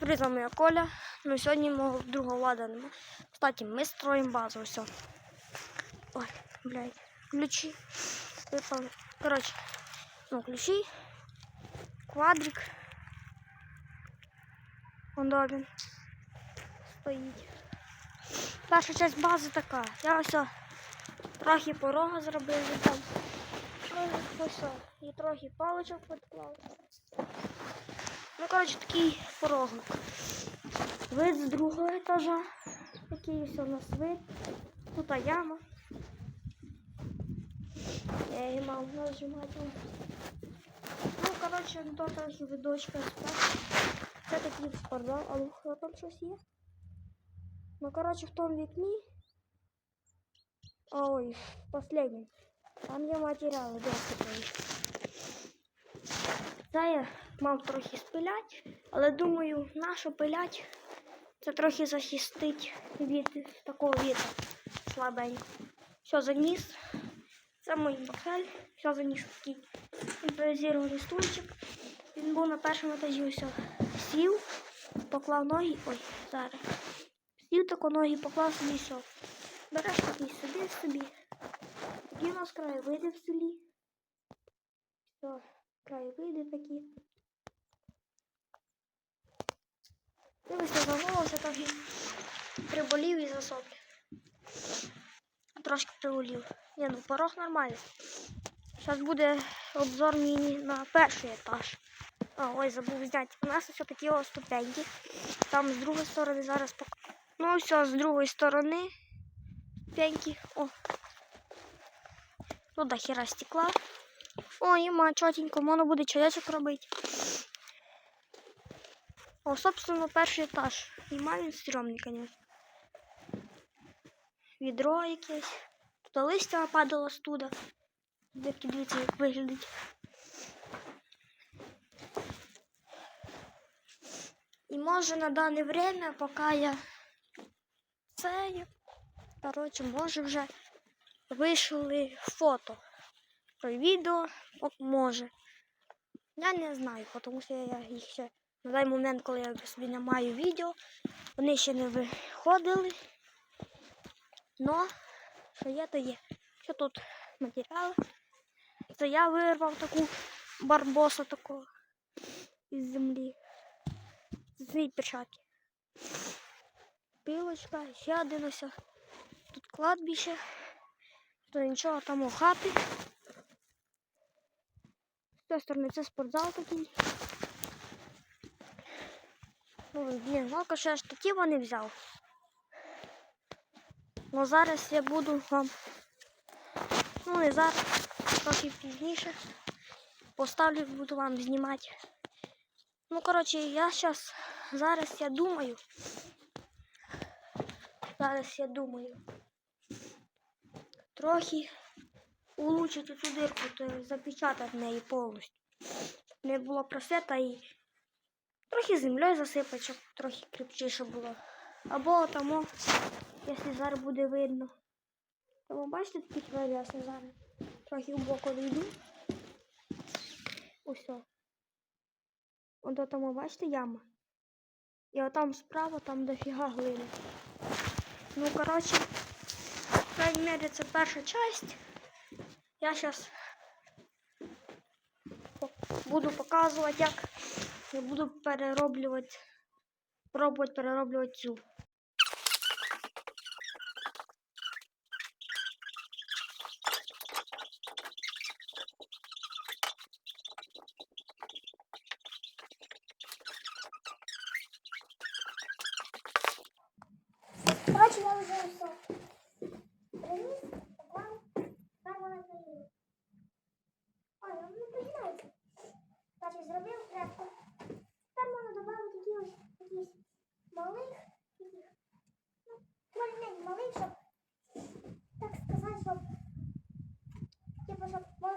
Привіт, з Коля. Ну, сьогодні мого другого влада нема. Кстати, ми строїмо базу, все. Ой, блядь, ключі. Коротше, ну, ключі. Квадрик. Вон де стоїть. Перша часть бази така. Я ось трохи порога зробив там. Ну, і трохи паличок підклав. Ну, коротше, такий порогник. Вид з другого етажа. Такий ось у нас вид. Тут яма. Я її мав нажимати. Ну, коротше, то теж видочка спати. Це такий спортзал, а ну там щось є? Ну, коротше, в тому вікні. Ой, в. Там є матеріали доступові. Це я мав трохи спилять, але думаю, нащо пилять? Це трохи захистить від такого вітру слабенько. Все, заніс. Це мій боксель. Все заніс такий імпровізований стульчик. Він був на першому етажі ось сів, поклав ноги. Ой, зараз. Сів тако ноги, поклав собі все. Береш такий сидиш собі. Такі у нас краєвиди в селі. Все, краєвиди такі. Дивися, загувався трохи приболів і засоплі. Трошки приболів. Ні, ну порог нормальний. Зараз буде обзор міні на перший етаж. А, ой, забув зняти. У нас ось такі ступеньки. Там з другої сторони зараз пок... Ну, все, з другої сторони. Ступеньки. О. Ну, до хера стекла. О, іма, чотенько, можна буде чайочок робити. О, собственно, перший етаж. Іма він стрьомний, звісно. Відро якесь. Тут листя падало туди. Дивіться, дивіться, як виглядить. І може на дане время, поки я це, коротше, може вже вийшли фото. Про відео може. Я не знаю, тому що я їх ще на той момент, коли я собі не маю відео, вони ще не виходили. Но що є, то є. Що тут матеріали? Це я вирвав таку барбоса такого із землі. З цієї перчатки. Пилочка, ще один ось. Тут кладбище. То нічого там у хати. З тої сторони це спортзал такий. Ну, блін, жалко, що я штатива не взяв. Ну зараз я буду вам. Ну не зараз, трохи пізніше. Поставлю, буду вам знімати. Ну, коротше, я зараз, зараз я думаю. Зараз я думаю. Трохи улучшити цю дирку, то запечатати неї повністю. Не було просвета і трохи землею засипати, щоб трохи кріпчіше було. Або тому, якщо зараз буде видно. Тому бачите такі перев'яси зараз. Трохи в боку вийду. Ось. От до тому, бачите, яма. І отам справа там дофіга глини. Ну, коротше, в крайній мірі це перша часть. Я сейчас буду показувати, як я буду перероблювати, пробувати перероблювати цю.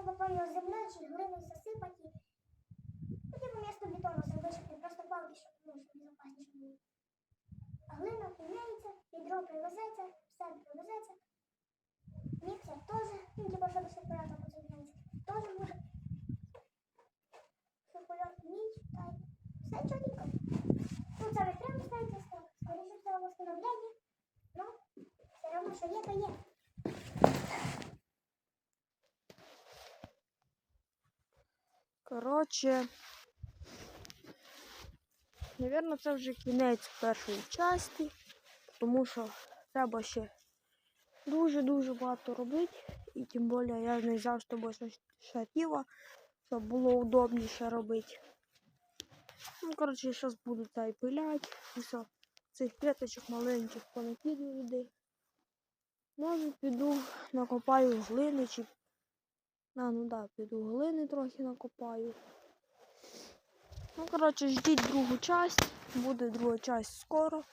Зараз бетонна земля чи глини засипані. Тоді місто бетону залишити, просто палки, щоб ну, щоб було. А глина піляється, відро привезеться, все привезеться. Міксер теж, ну типа щоб сепаратор потрібляється, теж може. Сепарат ніч, та все чотенько. Ну це не треба ставити, скоріше все в встановленні, ну все одно, що є, то є. Коротше, Навірно, це вже кінець першої частини, тому що треба ще дуже-дуже багато робити. І тим більше я не взяв з тобою штатива, щоб було удобніше робити. Ну, коротше, зараз буду та й пиляти. Все. Цих клеточок маленьких понакидую людей. Може піду накопаю глини чи. А, ну да, піду глини трохи накопаю. Ну, коротше, ждіть другу часть. Буде друга часть скоро.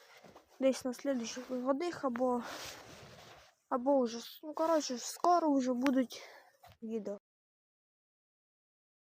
Десь на слідчих виходах або. Або вже. Ну, коротше, скоро вже будуть відео.